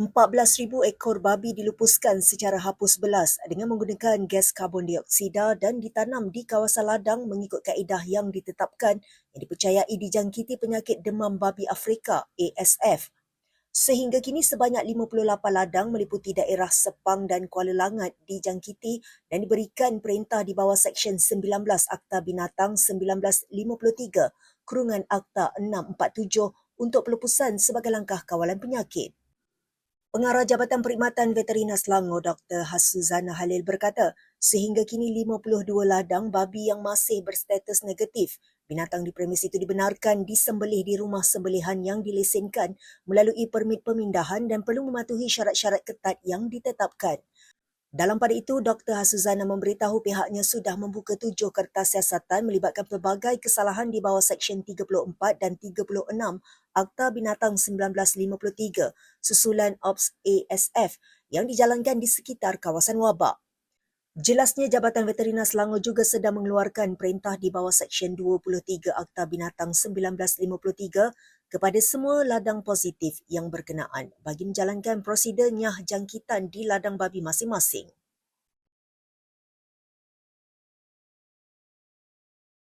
14,000 ekor babi dilupuskan secara hapus belas dengan menggunakan gas karbon dioksida dan ditanam di kawasan ladang mengikut kaedah yang ditetapkan yang dipercayai dijangkiti penyakit demam babi Afrika ASF. Sehingga kini sebanyak 58 ladang meliputi daerah Sepang dan Kuala Langat dijangkiti dan diberikan perintah di bawah Seksyen 19 Akta Binatang 1953 kurungan Akta 647 untuk pelupusan sebagai langkah kawalan penyakit. Pengarah Jabatan Perkhidmatan Veterina Selangor Dr. Hasuzana Halil berkata, sehingga kini 52 ladang babi yang masih berstatus negatif. Binatang di premis itu dibenarkan disembelih di rumah sembelihan yang dilesenkan melalui permit pemindahan dan perlu mematuhi syarat-syarat ketat yang ditetapkan. Dalam pada itu, Dr. Hasuzana memberitahu pihaknya sudah membuka tujuh kertas siasatan melibatkan pelbagai kesalahan di bawah Seksyen 34 dan 36 Akta Binatang 1953 susulan OPS ASF yang dijalankan di sekitar kawasan wabak. Jelasnya Jabatan Veterina Selangor juga sedang mengeluarkan perintah di bawah Seksyen 23 Akta Binatang 1953 kepada semua ladang positif yang berkenaan bagi menjalankan prosedurnya jangkitan di ladang babi masing-masing.